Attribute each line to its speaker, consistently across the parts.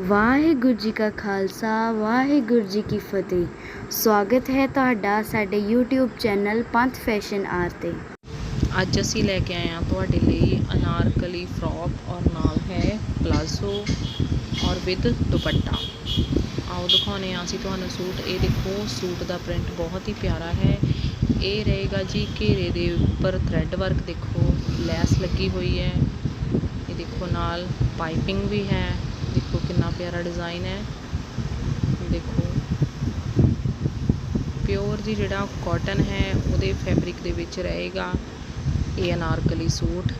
Speaker 1: ਵਾਹਿਗੁਰੂ ਜੀ ਕਾ ਖਾਲਸਾ, ਵਾਹਿਗੁਰੂ ਜੀ ਕੀ ਫਤਿਹ। ਸਵਾਗਤ ਹੈ ਤੁਹਾਡਾ ਸਾਡੇ YouTube channel Panth fashion R ਤੇ।
Speaker 2: ਅੱਜ ਅਸੀਂ ਲੈ ਕੇ ਆਏ ਹਾਂ ਤੁਹਾਡੇ ਲਈ ਅਨਾਰਕਲੀ ਫਰੋਕ ਔਰ ਨਾਲ ਹੈ ਪਲਾਜ਼ੋ ਔਰ ਵਿਦ ਦੁਪੱਟਾ। ਆਓ ਦਿਖਾਉਂਦੇ ਹਾਂ ਅਸੀਂ ਤੁਹਾਨੂੰ ਸੂਟ। ਇਹ ਦੇਖੋ, ਸੂਟ ਦਾ ਪ੍ਰਿੰਟ ਬਹੁਤ ਹੀ ਪਿਆਰਾ ਹੈ। ਇਹ ਰਹੇਗਾ ਜੀ ਘੇਰੇ ਦੇ ਉੱਪਰ ਥ੍ਰੈਡ ਵਰਕ ਦੇਖੋ। ਲੈਸ ਲੱਗੀ ਹੋਈ ਹੈ। ਦੇਖੋ ਨਾਲ ਪਾਈਪਿੰਗ ਵੀ ਹੈ, ਦੇਖੋ ਕਿੰਨਾ ਪਿਆਰਾ ਡਿਜ਼ਾਈਨ ਹੈ। ਦੇਖੋ। ਪਿਓਰ ਜੀ ਜਿਹੜਾ ਕਾਟਨ ਹੈ, ਉਹਦੇ ਫੈਬਰਿਕ ਦੇ ਵਿੱਚ ਰਹੇਗਾ ਇਹ ਅਨਾਰਕਲੀ ਸੂਟ।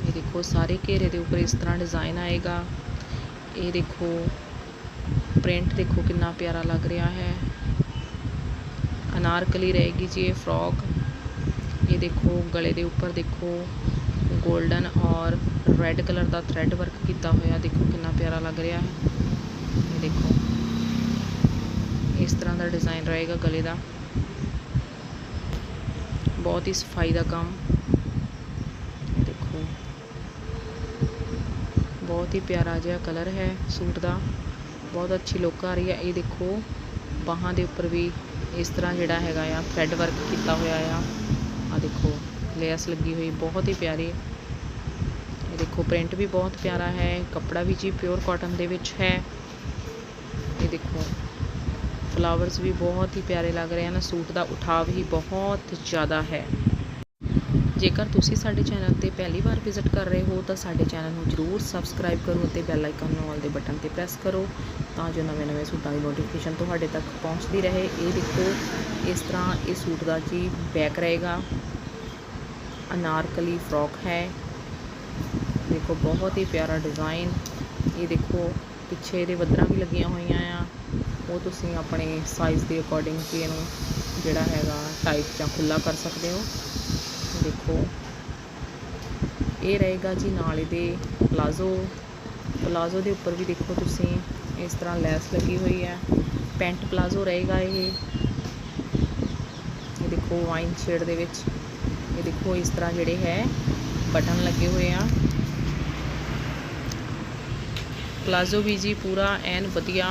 Speaker 2: ਇਹ ਦੇਖੋ ਸਾਰੇ ਘੇਰੇ ਦੇ ਉੱਪਰ ਇਸ ਤਰ੍ਹਾਂ ਡਿਜ਼ਾਈਨ ਆਏਗਾ। ਇਹ ਦੇਖੋ ਪ੍ਰਿੰਟ ਦੇਖੋ ਕਿੰਨਾ ਪਿਆਰਾ ਲੱਗ ਰਿਹਾ ਹੈ। ਅਨਾਰਕਲੀ ਰਹੇਗੀ ਜੀ ਇਹ ਫਰੋਕ ਇਹ ਦੇਖੋ ਗਲੇ ਦੇ ਉੱਪਰ ਦੇਖੋ। 골ਡਨ ਔਰ ਰੈੱਡ ਕਲਰ ਦਾ ਥ੍ਰੈਡ ਵਰਕ ਕੀਤਾ ਹੋਇਆ। ਦੇਖੋ ਕਿੰਨਾ ਪਿਆਰਾ ਲੱਗ ਰਿਹਾ ਹੈ। ਇਹ ਦੇਖੋ। ਇਸ ਤਰ੍ਹਾਂ ਦਾ ਡਿਜ਼ਾਈਨ ਰਹੇਗਾ ਗਲੇ ਦਾ। ਬਹੁਤ ਹੀ ਸਫ਼ਾਈ ਦਾ ਕੰਮ। ਇਹ ਦੇਖੋ। ਬਹੁਤ ਹੀ ਪਿਆਰਾ ਜਿਹਾ ਕਲਰ ਹੈ ਸੂਟ ਦਾ। ਬਹੁਤ ਅੱਛੀ ਲੁੱਕ ਆ ਰਹੀ ਹੈ। ਇਹ ਦੇਖੋ, ਬਾਹਾਂ ਦੇ ਉੱਪਰ ਵੀ ਇਸ ਤਰ੍ਹਾਂ ਜਿਹੜਾ ਹੈਗਾ ਆ ਥ੍ਰੈਡ ਵਰਕ ਕੀਤਾ ਹੋਇਆ ਆ। ਆ ਦੇਖੋ ਲੇਸ ਲੱਗੀ ਹੋਈ, ਬਹੁਤ ਹੀ ਪਿਆਰੀ। ਦੇਖੋ ਪ੍ਰਿੰਟ ਵੀ ਬਹੁਤ ਪਿਆਰਾ ਹੈ, ਕੱਪੜਾ ਵੀ ਜੀ ਪਿਓਰ ਕਾਟਨ ਦੇ ਵਿੱਚ ਹੈ। ਇਹ ਦੇਖੋ ਫਲਾਵਰਸ ਵੀ ਬਹੁਤ ਹੀ ਪਿਆਰੇ ਲੱਗ ਰਹੇ ਹਨ, ਸੂਟ ਦਾ ਉਠਾਵ ਹੀ ਬਹੁਤ ਜ਼ਿਆਦਾ ਹੈ। ਜੇਕਰ ਤੁਸੀਂ ਸਾਡੇ ਚੈਨਲ ਤੇ ਪਹਿਲੀ ਵਾਰ ਵਿਜ਼ਿਟ ਕਰ ਰਹੇ ਹੋ, ਤਾਂ ਸਾਡੇ ਚੈਨਲ ਨੂੰ ਜਰੂਰ ਸਬਸਕ੍ਰਾਈਬ ਕਰੋ ਅਤੇ ਬੈਲ ਆਈਕਨ ਨੂੰ ਆਲ ਦੇ ਬਟਨ ਤੇ ਪ੍ਰੈਸ ਕਰੋ, ਤਾਂ ਜੋ ਨਵੇਂ-ਨਵੇਂ ਸੂਟਾਂ ਦੀ ਨੋਟੀਫਿਕੇਸ਼ਨ ਤੁਹਾਡੇ ਤੱਕ ਪਹੁੰਚਦੀ ਰਹੇ। ਇਹ ਦੇਖੋ, ਇਸ ਤਰ੍ਹਾਂ ਇਹ ਸੂਟ ਦਾ ਜੀ ਬੈਕ ਰਹੇਗਾ। ਅਨਾਰਕਲੀ ਫਰੋਕ ਹੈ। ਦੇਖੋ, ਬਹੁਤ ਹੀ ਪਿਆਰਾ ਡਿਜ਼ਾਈਨ ਇਹ ਦੇਖੋ, ਪਿੱਛੇ ਇਹਦੇ ਵੱਦਰਾਂ ਵੀ ਲੱਗੀਆਂ ਹੋਈਆਂ ਆ। ਉਹ ਤੁਸੀਂ ਆਪਣੇ ਸਾਈਜ਼ ਦੇ ਅਕੋਰਡਿੰਗ ਕਿ ਇਹਨੂੰ ਜਿਹੜਾ ਹੈਗਾ ਟਾਈਟ ਜਾਂ ਖੁੱਲਾ ਕਰ ਸਕਦੇ ਹੋ। ਦੇਖੋ, ਇਹ ਰਹੇਗਾ ਜੀ ਨਾਲ ਇਹਦੇ ਪਲਾਜ਼ੋ ਪਲਾਜ਼ੋ ਦੇ ਉੱਪਰ ਵੀ ਦੇਖੋ ਤੁਸੀਂ, ਇਸ ਤਰ੍ਹਾਂ ਲੈਸ ਲੱਗੀ ਹੋਈ ਹੈ। ਪੈਂਟ ਪਲਾਜ਼ੋ ਰਹੇਗਾ ਇਹ। ਇਹ ਦੇਖੋ ਵਾਈਨ ਸ਼ੇਡ ਦੇ ਵਿੱਚ। ਇਹ ਦੇਖੋ, ਇਸ ਤਰ੍ਹਾਂ ਜਿਹੜੇ ਹੈ, ਬਟਨ ਲੱਗੇ ਹੋਏ ਆ। ਪਲਾਜ਼ੋ ਵੀ ਜੀ ਪੂਰਾ ਐਨ ਵਧੀਆ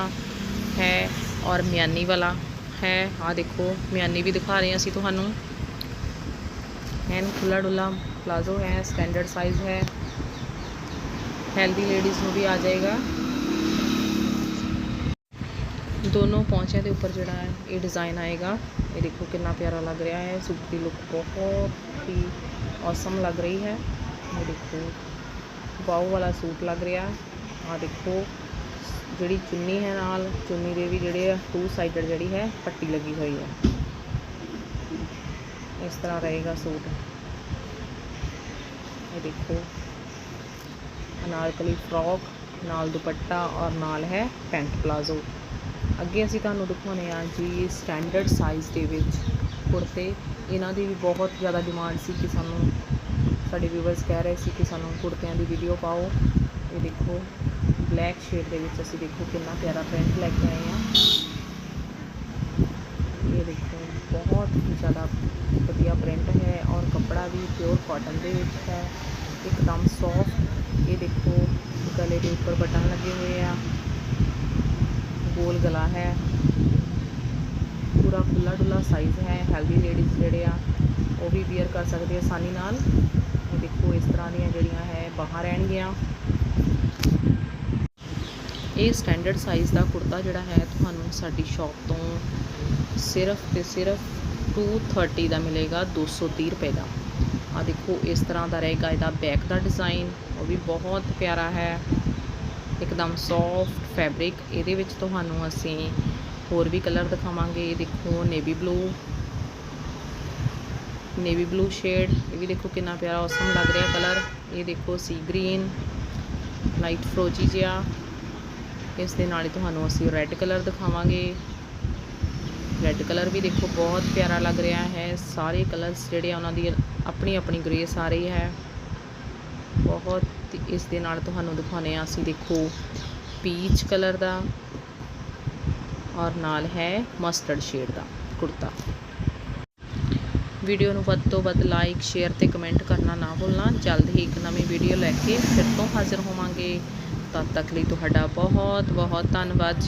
Speaker 2: ਹੈ ਔਰ ਮਿਆਨੀ ਵਾਲਾ ਹੈ ਆ ਦੇਖੋ ਮਿਆਨੀ ਵੀ ਦਿਖਾ ਰਹੇ ਹਾਂ ਅਸੀਂ ਤੁਹਾਨੂੰ ਐਨ ਖੁੱਲਾ ਡੁੱਲਾ ਪਲਾਜ਼ੋ ਹੈ ਸਟੈਂਡਰਡ ਸਾਈਜ਼ ਹੈ ਹੈਲਦੀ ਲੇਡੀਜ਼ ਨੂੰ ਵੀ ਆ ਜਾਏਗਾ ਦੋਨੋਂ ਪੌਂਚਿਆਂ ਦੇ ਉੱਪਰ ਜਿਹੜਾ ਹੈ ਇਹ ਡਿਜ਼ਾਈਨ ਆਏਗਾ ਇਹ ਦੇਖੋ ਕਿੰਨਾ ਪਿਆਰਾ ਲੱਗ ਰਿਹਾ ਹੈ ਸੂਟ ਦੀ ਲੁੱਕ ਬਹੁਤ ਹੀ ਔਸਮ ਲੱਗ ਰਹੀ ਹੈ ਇਹ ਦੇਖੋ ਵਾਓ ਵਾਲਾ ਸੂਟ ਲੱਗ ਰਿਹਾ ਆ ਦੇਖੋ, ਜਿਹੜੀ ਚੁੰਨੀ ਹੈ ਨਾਲ, ਚੁੰਨੀ ਦੇ ਵੀ ਜਿਹੜੇ ਆ ਟੂ ਸਾਈਡਡ ਜਿਹੜੀ ਹੈ, ਪੱਟੀ ਲੱਗੀ ਹੋਈ ਹੈ। ਇਸ ਤਰ੍ਹਾਂ ਰਹੇਗਾ ਸੂਟ। ਇਹ ਦੇਖੋ, ਅਨਾਰਕਲੀ ਫਰੋਕ ਨਾਲ ਦੁਪੱਟਾ ਔਰ ਨਾਲ ਹੈ ਪੈਂਟ ਪਲਾਜ਼ੋ ਅੱਗੇ ਅਸੀਂ ਤੁਹਾਨੂੰ ਦਿਖਾਉਣੇ ਆ ਜੀ ਸਟੈਂਡਰਡ ਸਾਈਜ਼ ਦੇ ਵਿੱਚ ਕੁੜਤੇ। ਇਹਨਾਂ ਦੀ ਵੀ ਬਹੁਤ ਜ਼ਿਆਦਾ ਡਿਮਾਂਡ ਸੀ ਕਿ ਸਾਨੂੰ, ਸਾਡੇ ਵੀਵਰਸ ਕਹਿ ਰਹੇ ਸੀ ਕਿ ਸਾਨੂੰ ਕੁੜਤਿਆਂ ਦੀ ਵੀਡੀਓ ਪਾਓ। ਇਹ ਦੇਖੋ ਬਲੈਕ ਸ਼ੇਡ ਦੇ ਵਿੱਚ ਅਸੀਂ ਦੇਖੋ ਕਿੰਨਾ ਪਿਆਰਾ ਪ੍ਰਿੰਟ ਲੈ ਕੇ ਆਏ ਆ ਇਹ ਦੇਖੋ ਬਹੁਤ ਹੀ ਜ਼ਿਆਦਾ ਵਧੀਆ ਪ੍ਰਿੰਟ ਹੈ ਔਰ ਕੱਪੜਾ ਵੀ ਪਿਓਰ ਕਾਟਨ ਦੇ ਵਿੱਚ ਹੈ ਇੱਕਦਮ ਸੌਫਟ ਇਹ ਦੇਖੋ ਗਲੇ ਦੇ ਉੱਪਰ ਬਟਨ ਲੱਗੇ ਹੋਏ ਆ ਗੋਲ ਗਲਾ ਹੈ ਪੂਰਾ ਖੁੱਲਾ ਡੁੱਲਾ ਸਾਈਜ਼ ਹੈ ਹੈਲਦੀ ਲੇਡੀਜ਼ ਜਿਹੜੇ ਆ ਉਹ ਵੀ ਵੇਅਰ ਕਰ ਸਕਦੇ ਆਸਾਨੀ ਨਾਲ ਇਹ ਦੇਖੋ ਇਸ ਤਰ੍ਹਾਂ ਦੀਆਂ ਜਿਹੜੀਆਂ ਹੈ ਬਾਹਰ ਰਹਿਣਗੀਆਂ ਇਹ ਸਟੈਂਡਰਡ ਸਾਈਜ਼ ਦਾ ਕੁੜਤਾ ਜਿਹੜਾ ਹੈ ਤੁਹਾਨੂੰ ਸਾਡੀ ਸ਼ਾਪ ਤੋਂ ਸਿਰਫ ਤੇ ਸਿਰਫ 230 ਦਾ ਮਿਲੇਗਾ 230 ਰੁਪਏ ਦਾ। ਆ ਦੇਖੋ, ਇਸ ਤਰ੍ਹਾਂ ਦਾ ਰਹੇਗਾ ਇਹਦਾ ਬੈਕ ਦਾ ਡਿਜ਼ਾਈਨ ਉਹ ਵੀ ਬਹੁਤ ਪਿਆਰਾ ਹੈ। ਇੱਕਦਮ ਸੌਫਟ ਫੈਬਰਿਕ ਇਹਦੇ ਵਿੱਚ ਤੁਹਾਨੂੰ ਅਸੀਂ ਹੋਰ ਵੀ ਕਲਰ ਦਿਖਾਵਾਂਗੇ। ਇਹ ਦੇਖੋ navy blue navy blue shade ਇਹ ਵੀ ਦੇਖੋ ਕਿੰਨਾ ਪਿਆਰਾ ਔਸਮ ਲੱਗ ਰਿਹਾ ਕਲਰ ਇਹ ਦੇਖੋ ਸੀ ਗ੍ਰੀਨ ਲਾਈਟ ਫਰੋਜੀ ਜਿਹਾ। ਇਸ ਦੇ ਨਾਲ ਹੀ ਤੁਹਾਨੂੰ ਅਸੀਂ ਰੈੱਡ ਕਲਰ ਦਿਖਾਵਾਂਗੇ। ਰੈੱਡ ਕਲਰ ਵੀ ਦੇਖੋ ਬਹੁਤ ਪਿਆਰਾ ਲੱਗ ਰਿਹਾ ਹੈ। ਸਾਰੇ ਕਲਰਸ ਜਿਹੜੇ ਆ ਉਹਨਾਂ ਦੀ ਆਪਣੀ ਆਪਣੀ ਗ੍ਰੇਸ ਆ ਰਹੀ ਹੈ। ਬਹੁਤ ਇਸ ਦੇ ਨਾਲ ਤੁਹਾਨੂੰ ਦਿਖਾਉਨੇ ਆ ਅਸੀਂ ਦੇਖੋ ਪੀਚ ਕਲਰ ਦਾ ਔਰ ਨਾਲ ਹੈ ਮਸਟਰਡ ਸ਼ੇਡ ਦਾ ਕੁੜਤਾ। ਵੀਡੀਓ ਨੂੰ ਵੱਧ ਤੋਂ ਵੱਧ ਲਾਈਕ ਸ਼ੇਅਰ ਤੇ ਕਮੈਂਟ ਕਰਨਾ ਨਾ ਭੁੱਲਣਾ। ਜਲਦ ਹੀ ਇੱਕ ਨਵੀਂ ਵੀਡੀਓ ਲੈ ਕੇ ਫਿਰ ਤੋਂ ਹਾਜ਼ਰ ਹੋਵਾਂਗੇ। ਤਦ ਤੱਕ ਲਈ ਤੁਹਾਡਾ ਬਹੁਤ ਬਹੁਤ ਧੰਨਵਾਦ ਜੀ।